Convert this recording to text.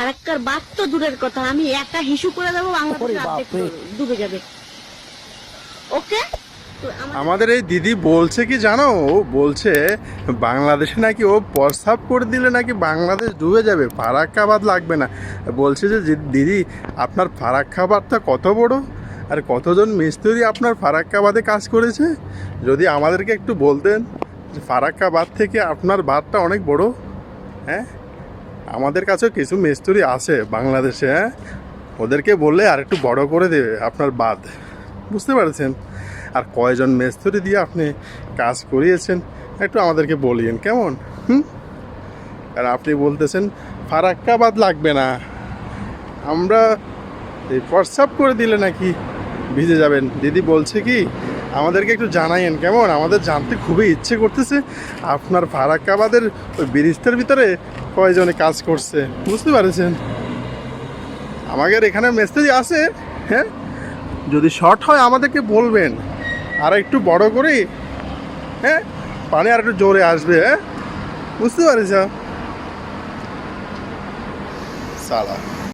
ফারাক্কার বাদ তো দূরের কথা আমি একা হিসু করে দেবো বাংলাদেশ। ডুবে যাবে। ওকে? তো আমাদের এই দিদি বলছে কি জানো? ও বলছে বাংলাদেশে নাকি ও প্রস্তাব করে দিলে নাকি বাংলাদেশ ডুবে যাবে ফারাক্কাবাদ লাগবে না। বলছে যে যে দিদি আপনার ফারাক্কাবাদটা কত বড়? আর কতজন মিস্ত্রি আপনার ফারাক্কাবাদে কাজ করেছে? যদি আমাদেরকে একটু বলতেন যে ফারাক্কাবাদ থেকে আপনার বাদটা অনেক বড় হ্যাঁ? আমাদের কাছেও কিছু মিস্ত্রি আছে বাংলাদেশে হ্যাঁ? ওদেরকে বললে আর একটু বড় করে দেবে আপনার বাদ বুঝতে পারছেন? আর কয়জন মিস্ত্রি দিয়ে আপনি কাজ করিয়েছেন, একটু আমাদেরকে বলিয়েন, কেমন? হুম? আর আপনি বলতেছেন ফারাক্কাবাদ লাগবে না। আমরা এই করে দিলে নাকি ভিজে যাবেন। দিদি বলছে কি আমাদেরকে একটু জানাইন কেমন? আমাদের জানতে খুবই ইচ্ছে করতেছে। আপনার ফারাক্কাবাদের ওই ব্রিজটার ভিতরে কয়জনে কাজ করছে, বুঝতে পারছেন? আমাদের এখানে মিস্ত্রি আছে হ্যাঁ? যদি শর্ট হয় আমাদেরকে বলবেন। আর একটু বড় করে হ্যাঁ? পানি আর একটু জোরে আসবে হ্যাঁ? বুঝতে পারিস সালা।